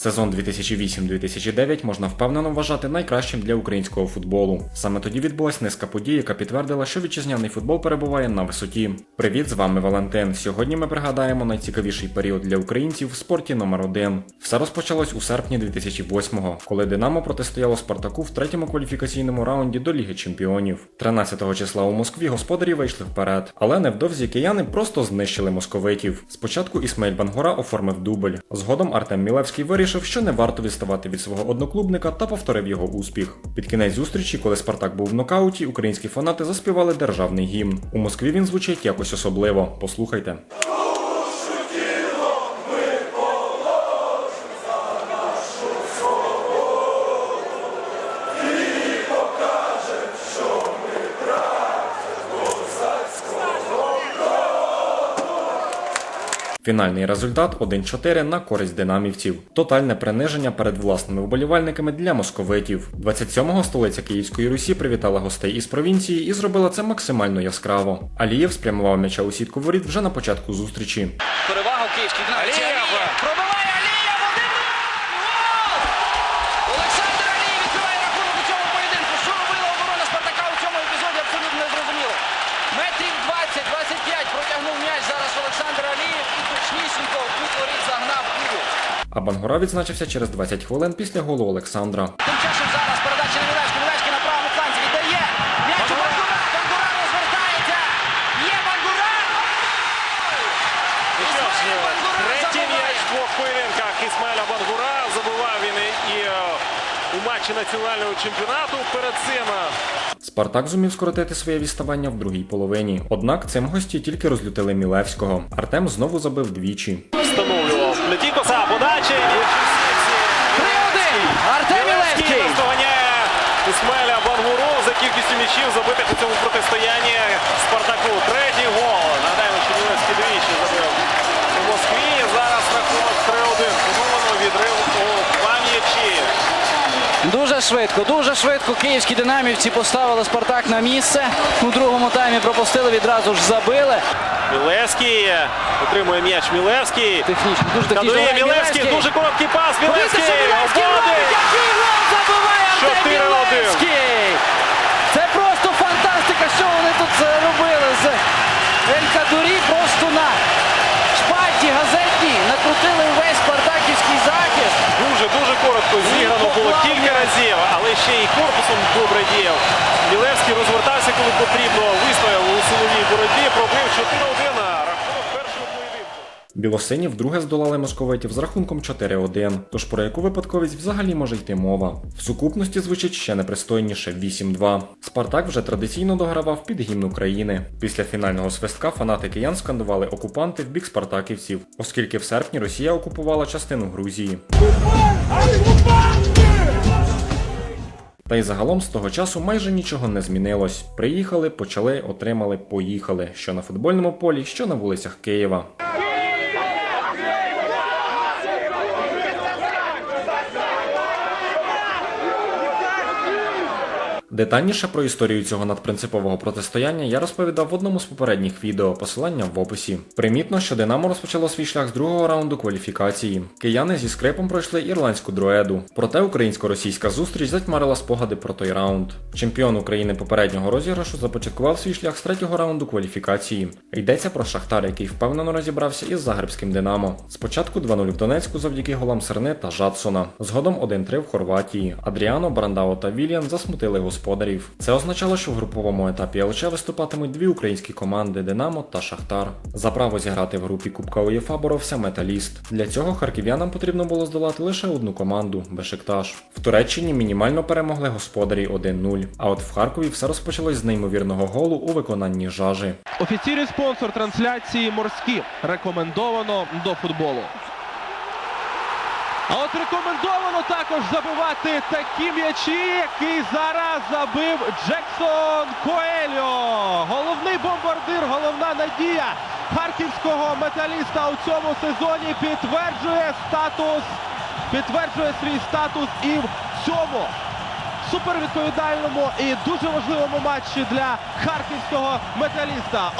Сезон 2008-2009 можна впевнено вважати найкращим для українського футболу. Саме тоді відбулась низка подій, яка підтвердила, що вітчизняний футбол перебуває на висоті. Привіт, з вами Валентин. Сьогодні ми пригадаємо найцікавіший період для українців в спорті номер 1 Все розпочалось у серпні 2008-го, коли Динамо протистояло Спартаку в третьому кваліфікаційному раунді до Ліги Чемпіонів. 13-го числа у Москві господарі вийшли вперед, але невдовзі кияни просто знищили московитів. Спочатку Ісмаїль Бангура оформив дубль. Згодом Артем Мілевський вирішив, що не варто відставати від свого одноклубника та повторив його успіх. Під кінець зустрічі, коли Спартак був в нокауті, українські фанати заспівали державний гімн. У Москві він звучить якось особливо. Послухайте. Фінальний результат 1-4 на користь динамівців. Тотальне приниження перед власними вболівальниками для московитів. 27-го столиця Київської Русі привітала гостей із провінції і зробила це максимально яскраво. Алієв спрямував м'яча у сітку воріт вже на початку зустрічі. Перевага у київській динаміці. Алієв! Алієв! Пробиває Алієв! Один гол! Олександр Алієв відкриває рахунок у цьому поєдинку. Що робила оборона Спартака у цьому епізоді, абсолютно не зрозуміло. Метрів 20-25 протягнув м'яч зараз Олександр Алієв і точнісінько в кут воріт загнав Кубу. А Бангура відзначився через 20 хвилин після голу Олександра. Тим часом зараз передача на Мілешки. Мілешки на правому фланзі віддає. М'яч Бангура. Бангура розвертається. Є Бангура! Ну що ж, Бангура третій м'яч в двох поєдинках Ісмаїля Бангура забивав він і, і е, у матчі національного чемпіонату. Перед цим е, Спартак зумів скоротити своє відставання в другій половині. Однак цим гості тільки розлютили Мілевського. Артем знову забив двічі. встановлював Летікоса, подачі. і 3-1. Артем Мілевський Мілевський. наздоганяє Ісмаїля Бангуру за кількістю м'ячів забитих у цьому протистоянні Спартаку. Третій гол. Нагадаємо, що Мілевський двічі забив у Москві. Зараз рахунок 3-1. Поновлено відрив у пам'ячі. Дуже швидко, дуже швидко київські динамівці поставили Спартак на місце. У другому таймі пропустили, відразу ж забили. Мілевський отримує м'яч Мілевський. Технічно, дуже технічно. Кадує Олег Мілевський, дуже короткий пас. Мілевський що Мілевський робить, обводить. який гол забиває Артем 4-1. Мілевський! Що вони тут робили з Елькадурі просто на шпальті газетній накрутили весь спартаківський захист. Дуже дуже коротко зіграно було кілька разів, але ще і корпусом добре діяв. Мілевський розвертався, коли потрібно. Вистояв у силовій боротьбі, пробив 4-1 на рахунок першого поєдинку. Білосині вдруге здолали московитів з рахунком 4-1. Тож про яку випадковість взагалі може йти мова? В сукупності звучить ще непристойніше 8-2. Спартак вже традиційно догравав під гімн України. Після фінального свистка фанати киян скандували окупанти в бік спартаківців, оскільки в серпні Росія окупувала частину Грузії. Та й загалом з того часу майже нічого не змінилось. Приїхали, почали, отримали, поїхали. Що на футбольному полі, що на вулицях Києва. Детальніше про історію цього надпринципового протистояння я розповідав в одному з попередніх відео, посилання в описі. Примітно, що Динамо розпочало свій шлях з другого раунду кваліфікації. Кияни зі скрипом пройшли ірландську дроеду. Проте українсько-російська зустріч затьмарила спогади про той раунд. Чемпіон України попереднього розіграшу започаткував свій шлях з третього раунду кваліфікації. Йдеться про Шахтар, який впевнено розібрався із Загребським Динамо. Спочатку 2-0 в Донецьку завдяки голам Серни та Жадсона. Згодом 1-3 в Хорватії. Адріано, Брандао та Вільян засмутили господарів. Це означало, що в груповому етапі ЛЧ виступатимуть дві українські команди Динамо та Шахтар. За право зіграти в групі Кубка УЄФА боровся Металіст. Для цього харків'янам потрібно було здолати лише одну команду Бешикташ. В Туреччині мінімально перемогли господарі 1-0. А от в Харкові все розпочалось з неймовірного голу у виконанні жажі. Офіційний спонсор трансляції морські рекомендовано до футболу. А от рекомендовано також забивати такі м'ячі, який зараз забив Джексон Коельо. Головний бомбардир, головна надія харківського металіста у цьому сезоні підтверджує статус, підтверджує свій статус і в цьому супервідповідальному і дуже важливому матчі для харківського металіста.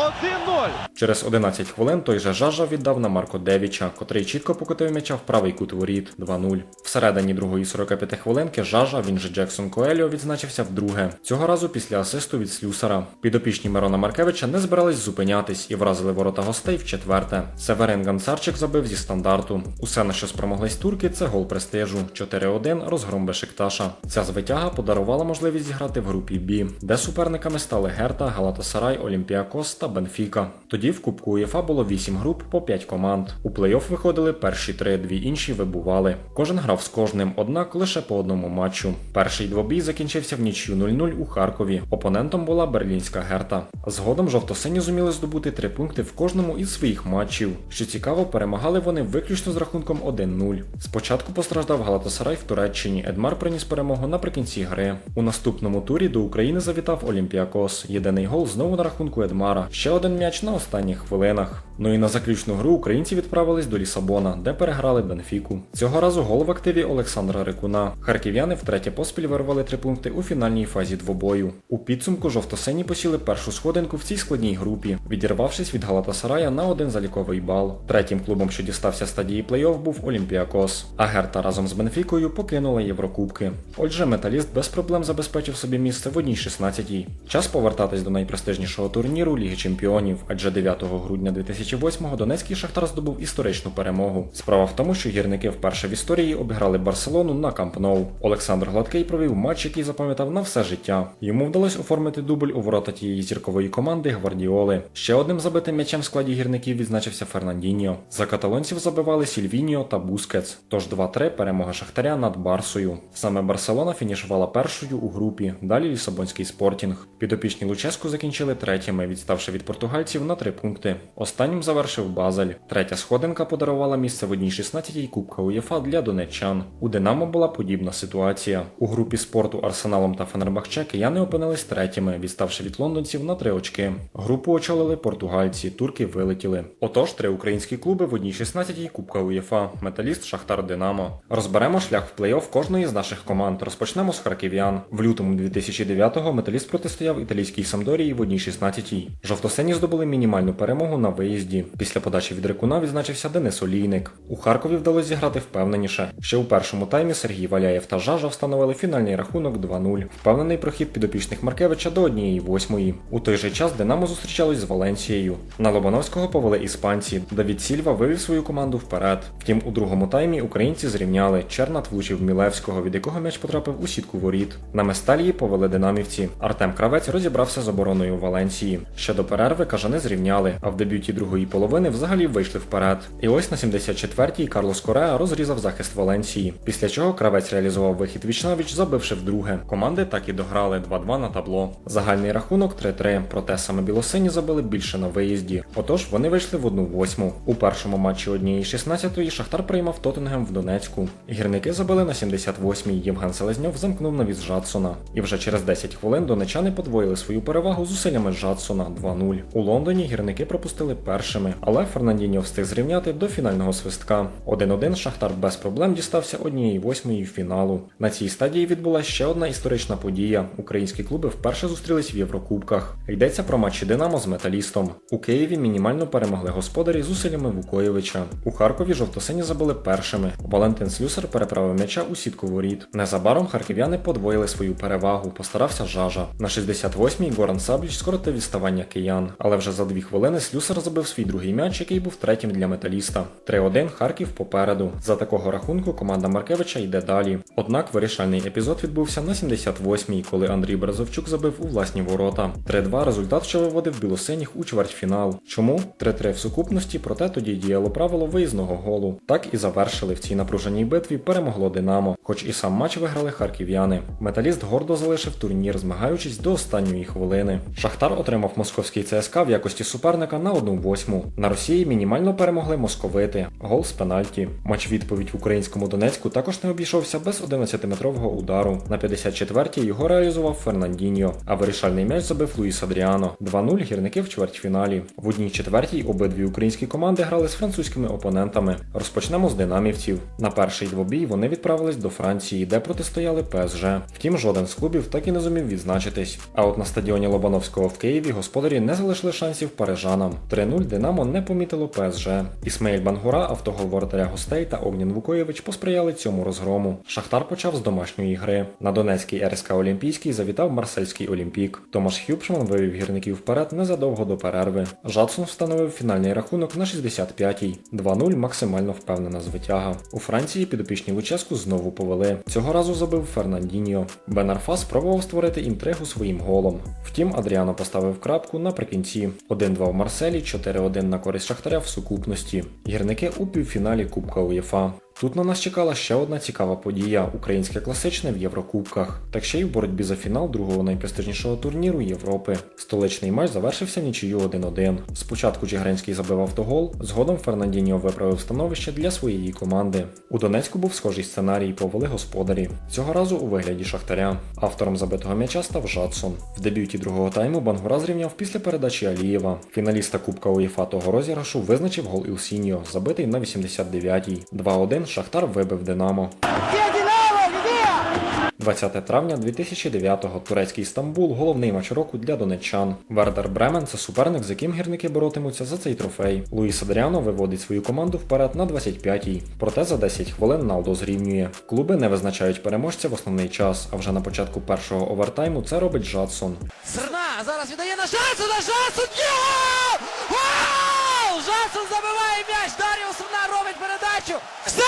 1-0. Через 11 хвилин той же Жажа віддав на Марко Девіча, котрий чітко покотив м'яча в правий кут воріт 2-0. Всередині другої 45 хвилинки Жажа, він же Джексон Коеліо, відзначився вдруге. Цього разу після асисту від Слюсара. Підопічні Мирона Маркевича не збирались зупинятись і вразили ворота гостей в четверте. Северин Ганцарчик забив зі стандарту. Усе на що спромоглись турки, це гол престижу. 4-1 розгром Бешикташа. Ця звитяга подарувала можливість зіграти в групі Бі, де суперниками стали Герта, Галатасарай, Олімпіакос та Бенфіка. Тоді в Кубку УЄФА було 8 груп по 5 команд. У плей-офф виходили перші три, дві інші вибували. Кожен грав з кожним, однак лише по одному матчу. Перший двобій закінчився в нічю 0-0 у Харкові. Опонентом була берлінська Герта. Згодом жовто-сині зуміли здобути три пункти в кожному із своїх матчів. Що цікаво, перемагали вони виключно з рахунком 1-0. Спочатку постраждав Галатасарай в Туреччині. Едмар приніс перемогу наприкінці гри. У наступному турі до України завітав Олімпіакос. Єдиний гол знову на рахунку Едмара. Ще один м'яч на останніх хвилинах. Ну і на заключну гру українці відправились до Лісабона, де переграли Бенфіку. Цього разу гол в активі Олександра Рикуна. Харків'яни втретє поспіль вирвали три пункти у фінальній фазі двобою. У підсумку жовто-сині посіли першу сходинку в цій складній групі, відірвавшись від Галатасарая на один заліковий бал. Третім клубом, що дістався стадії плей-офф, був Олімпіакос. А Герта разом з Бенфікою покинула Єврокубки. Отже, металіст без проблем забезпечив собі місце в одній 16-й. Час повертатись до найпрестижнішого турніру Ліги Чемпіонів, адже 9 грудня 2008-го Донецький Шахтар здобув історичну перемогу. Справа в тому, що гірники вперше в історії обіграли Барселону на Камп Ноу. Олександр Гладкий провів матч, який запам'ятав на все життя. Йому вдалося оформити дубль у ворота тієї зіркової команди Гвардіоли. Ще одним забитим м'ячем в складі гірників відзначився Фернандіньо. За каталонців забивали Сільвіньо та Бускетс. Тож 2-3 перемога Шахтаря над Барсою. Саме Барселона фінішувала першою у групі. Далі Лісабонський спортінг. Підопічні Луческу закінчили третіми, відставши від португальців на 3 пункти. Останнім завершив Базель. Третя сходинка подарувала місце в одній 16-й Кубка УЄФА для донеччан. У Динамо була подібна ситуація. У групі спорту Арсеналом та Фенербахче кияни опинились третіми, відставши від лондонців на 3 очки. Групу очолили португальці, турки вилетіли. Отож, три українські клуби в одній 16-й Кубка УЄФА, Металіст, Шахтар, Динамо. Розберемо шлях в плей-офф кожної з наших команд. Розпочнемо з харків'ян. В лютому 2009-го Металіст протистояв італійській Самдорії в одній 16-й. Жовтосині здобули мінімальну перемогу на виїзді. Після подачі від Рекуна відзначився Денис Олійник. У Харкові вдалося зіграти впевненіше. Ще у першому таймі Сергій Валяєв та Жажа встановили фінальний рахунок 2-0. Впевнений прохід підопічних Маркевича до 1-8. У той же час Динамо зустрічалось з Валенсією. На Лобановського повели іспанці. Давід Сільва вивів свою команду вперед. Втім, у другому таймі українці зрівняли. Чернат влучив Мілевського, від якого м'яч потрапив у сітку воріт. На Месталії повели динамівці. Артем Кравець розібрався з обороною Валенсії. Ще до перерви кажани зрівняли, а в дебюті другої половини взагалі вийшли вперед. І ось на 74-й Карлос Кореа розрізав захист Валенсії. Після чого кравець реалізував вихід вічнавіч, забивши вдруге. Команди так і дограли 2-2 на табло. Загальний рахунок 3-3, проте саме білосині забили більше на виїзді. Отож вони вийшли в одну восьму. У першому матчі однієї 16-ї Шахтар приймав Тоттенгем в Донецьку. Гірники забили на 78-й. Євген Селезньов замкнув навіс Жадсона. І вже через 10 хвилин донечани подвоїли свою перевагу зусиллями Жадсона 2-0. У Лондоні гірники пропустили першими, але Фернандіньо встиг зрівняти до фінального свистка. 1-1 Шахтар без проблем дістався однієї восьмої фіналу. На цій стадії відбулася ще одна історична подія. Українські клуби вперше зустрілись в Єврокубках. Йдеться про матчі Динамо з металістом. У Києві мінімально перемогли господарі зусиллями Вукоєвича. У Харкові жовтосині забили першими. Валентин Слюсар переправив м'яча у сітку воріт. Незабаром харків'яни подвоїли свою перевагу. Постарався жажа. На 68-й Горан Сабліч скоротив відставання киян. Але вже за дві хвилини Слюсар забив свій другий м'яч, який був третім для металіста. 3-1 Харків попереду. За такого рахунку команда Маркевича йде далі. Однак вирішальний епізод відбувся на 78-й, коли Андрій Березовчук забив у власні ворота. 3-2 результат, що виводив білосиніх у чвертьфінал. Чому? 3-3 в сукупності, проте тоді діяло правило виїзного голу. Так і завершили в цій напруженій битві перемогло Динамо, хоч і сам матч виграли харків'яни. Металіст гордо залишив турнір, змагаючись до останньої хвилини. Шахтар отримав московський ЦСКА в якості суперника на 1-8. На Росії мінімально перемогли московити. Гол з пенальті. Матч відповідь в українському Донецьку також не обійшовся без 11-метрового удару. На 54-й його реалізував Фернандіньо, а вирішальний м'яч забив Луїс Адріано. 2-0 гірники в чвертьфіналі. В одній четвертій обидві українські команди грали з французькими опонентами. Розпочнемо з динамівців. На перший двобій вони відправились до Франції, де протистояли ПСЖ. ПСЖ. Втім, жоден з клубів так і не зумів відзначитись. А от на стадіоні Лобановського в Києві господарі не залишили шансів парижанам. 3-0 Динамо не помітило ПСЖ. Ісмаїль Бангура, автогол воротаря гостей та Огнін Вукоєвич посприяли цьому розгрому. Шахтар почав з домашньої гри. На Донецький РСК Олімпійський завітав Марсельський Олімпік. Томаш Хюбшман вивів гірників вперед незадовго до перерви. Жадсон встановив фінальний рахунок на 65-й. 2-0 максимально впевнена звитяга. У Франції підопічні Луческу знову повели. Цього разу забив Фернандіньо. Бен Арфа спробував створити інтригу своїм голом. Втім, Адріано поставив крапку наприкінці. 1-2 в Марселі, 4-1 на користь Шахтаря в сукупності. Гірники у півфіналі Кубка УЄФА. Тут на нас чекала ще одна цікава подія українське класичне в Єврокубках, так ще й в боротьбі за фінал другого найпрестижнішого турніру Європи. Столичний матч завершився нічию 1-1. Спочатку Чигринський забив автогол, згодом Фернандіньо виправив становище для своєї команди. У Донецьку був схожий сценарій, повели господарі. Цього разу у вигляді Шахтаря. Автором забитого м'яча став Жадсон. В дебюті другого тайму Бангура зрівняв після передачі Алієва. Фіналіста Кубка УЄФА того розіграшу визначив гол Ілсіньо, забитий на 89-й. 2-1 Шахтар вибив Динамо. 20 травня 2009-го турецький Стамбул головний матч року для донеччан. Вердер Бремен це суперник, з яким гірники боротимуться за цей трофей. Луїс Адріано виводить свою команду вперед на 25-й. Проте за 10 хвилин Налдо зрівнює. Клуби не визначають переможця в основний час, а вже на початку першого овертайму це робить Жадсон. Зерна зараз віддає на Жансона, Жансон! Гол! Гол! Жасун забиває м'яч, Дар'я Сумна робить передачу. Все!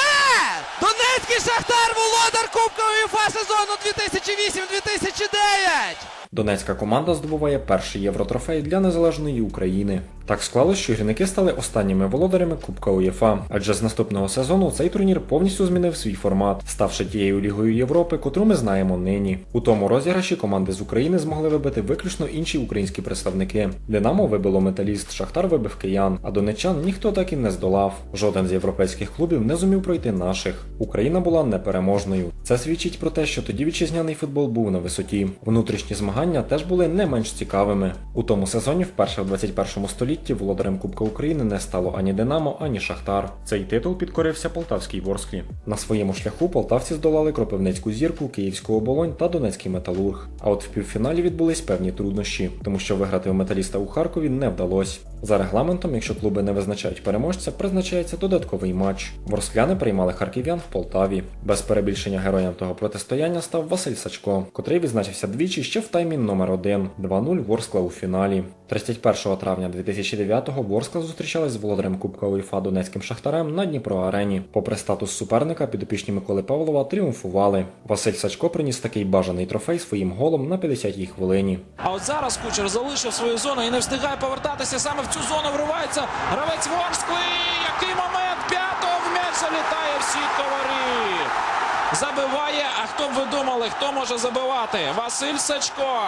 Донецький Шахтар, володар Кубка УЄФА сезону 2008-2009! Донецька команда здобуває перший євротрофей для незалежної України. Так склалось, що гірники стали останніми володарями Кубка УЄФА, адже з наступного сезону цей турнір повністю змінив свій формат, ставши тією лігою Європи, котру ми знаємо нині. У тому розіграші команди з України змогли вибити виключно інші українські представники. Динамо вибило металіст, Шахтар вибив киян, а донеччан ніхто так і не здолав. Жоден з європейських клубів не зумів пройти наших. Україна була непереможною. Це свідчить про те, що тоді вітчизняний футбол був на висоті. Внутрішні змагання теж були не менш цікавими. У тому сезоні, вперше в 21 столітті, володарем Кубка України не стало ані Динамо, ані Шахтар. Цей титул підкорився Полтавській Ворсклі. На своєму шляху полтавці здолали Кропивницьку зірку, Київську оболонь та Донецький металург. А от в півфіналі відбулись певні труднощі, тому що виграти у металіста у Харкові не вдалося. За регламентом, якщо клуби не визначають переможця, призначається додатковий матч. Ворскляни приймали харків'ян в Полтаві. Без перебільшення героєм того протистояння став Василь Сачко, котрий відзначився двічі ще в таймі номер 1 2-0 Ворскла у фіналі. 31 травня 2009-го Ворскла зустрічалась з володарем Кубка УЄФА Донецьким Шахтарем на Дніпро Арені. Попри статус суперника, підопічні Миколи Павлова тріумфували. Василь Сачко приніс такий бажаний трофей своїм голом на 50-й хвилині. А от зараз кучер залишив свою зону і не встигає повертатися. Саме в цю зону вривається гравець Ворскли. Який момент п'ятого в м'яч залітає в сітку воріт. Забиває. А хто б ви думали, хто може забивати? Василь Сачко.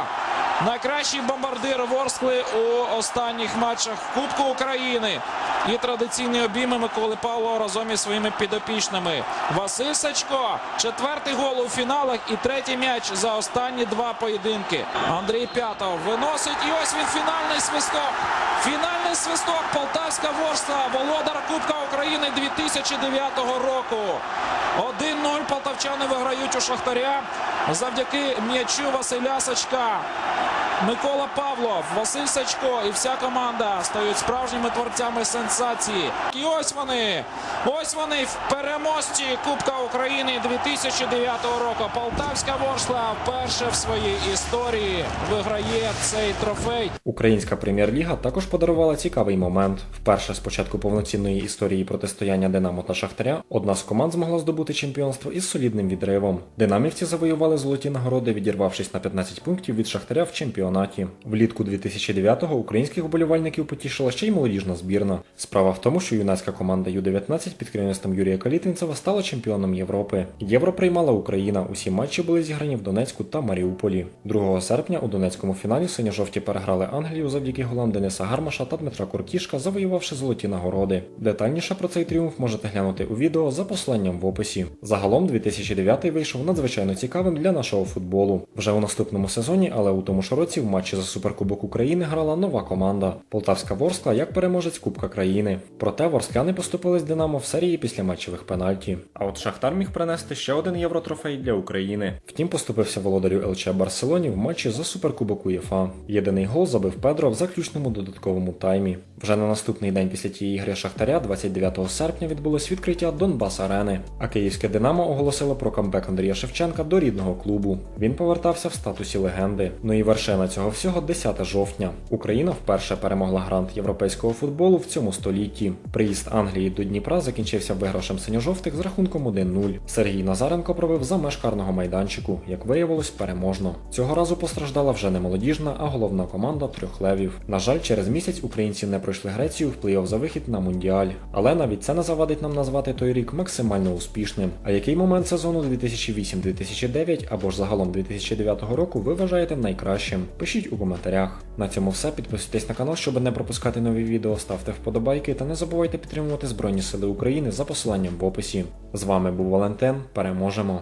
Найкращий бомбардир Ворскли у останніх матчах Кубку України. І традиційні обійми Миколи Павлова разом із своїми підопічними. Василь. Четвертий гол у фіналах і третій м'яч за останні два поєдинки. Андрій П'ятов виносить. І ось він фінальний свисток. Фінальний свисток. Полтавська Ворскла. Володар Кубка України 2009 року. 1-0 полтавчани виграють у Шахтаря завдяки м'ячу Василя Сачка. Микола Павлов, Василь Сачко і вся команда стають справжніми творцями сенсації. І ось вони, ось вони в переможці Кубка України 2009 року. Полтавська Воршла вперше в своїй історії виграє цей трофей. Українська прем'єр-ліга також подарувала цікавий момент. Вперше з початку повноцінної історії протистояння Динамо та Шахтаря одна з команд змогла здобути чемпіонство із солідним відривом. Динамівці завоювали золоті нагороди, відірвавшись на 15 пунктів від Шахтаря в чемпіонаті. Влітку 2009-го українських вболівальників потішила ще й молодіжна збірна. Справа в тому, що юнацька команда Ю-19 під керівництвом Юрія Калітинцева стала чемпіоном Європи. Євро приймала Україна. Усі матчі були зіграні в Донецьку та Маріуполі. 2 серпня у Донецькому фіналі синьо-жовті переграли Англію завдяки голам Дениса Гармаша та Дмитра Куртішка, завоювавши золоті нагороди. Детальніше про цей тріумф можете глянути у відео за посиланням в описі. Загалом 2009 вийшов надзвичайно цікавим для нашого футболу. Вже у наступному сезоні, але у тому ж році в матчі за Суперкубок України грала нова команда Полтавська Ворскла як переможець Кубка країни. Проте ворскляни поступились Динамо в серії після матчевих пенальті. А от Шахтар міг принести ще один євротрофей для України. Втім, поступився володарю ЛЧ Барселоні в матчі за Суперкубок УЄФА. Єдиний гол забив Педро в заключному додатковому таймі. Вже на наступний день після тієї гри Шахтаря, 29 серпня, відбулось відкриття Донбас Арени. А київське Динамо оголосило про камбек Андрія Шевченка до рідного клубу. Він повертався в статусі легенди. Ну і вершина цього всього 10 жовтня. Україна вперше перемогла грант європейського футболу в цьому столітті. Приїзд Англії до Дніпра закінчився виграшем синьо-жовтих з рахунком 1-0. Сергій Назаренко провів за меж карного майданчику, як виявилось, переможно. Цього разу постраждала вже не молодіжна, а головна команда трьох левів. На жаль, через місяць українці не пройшли Грецію в плей-офф за вихід на мундіаль. Але навіть це не завадить нам назвати той рік максимально успішним. А який момент сезону 2008-2009 або ж загалом 2009 року ви вважаєте найкращим? Пишіть у коментарях. На цьому все. Підписуйтесь на канал, щоб не пропускати нові відео, ставте вподобайки та не забувайте підтримувати Збройні Сили України за посиланням в описі. З вами був Валентин. Переможемо!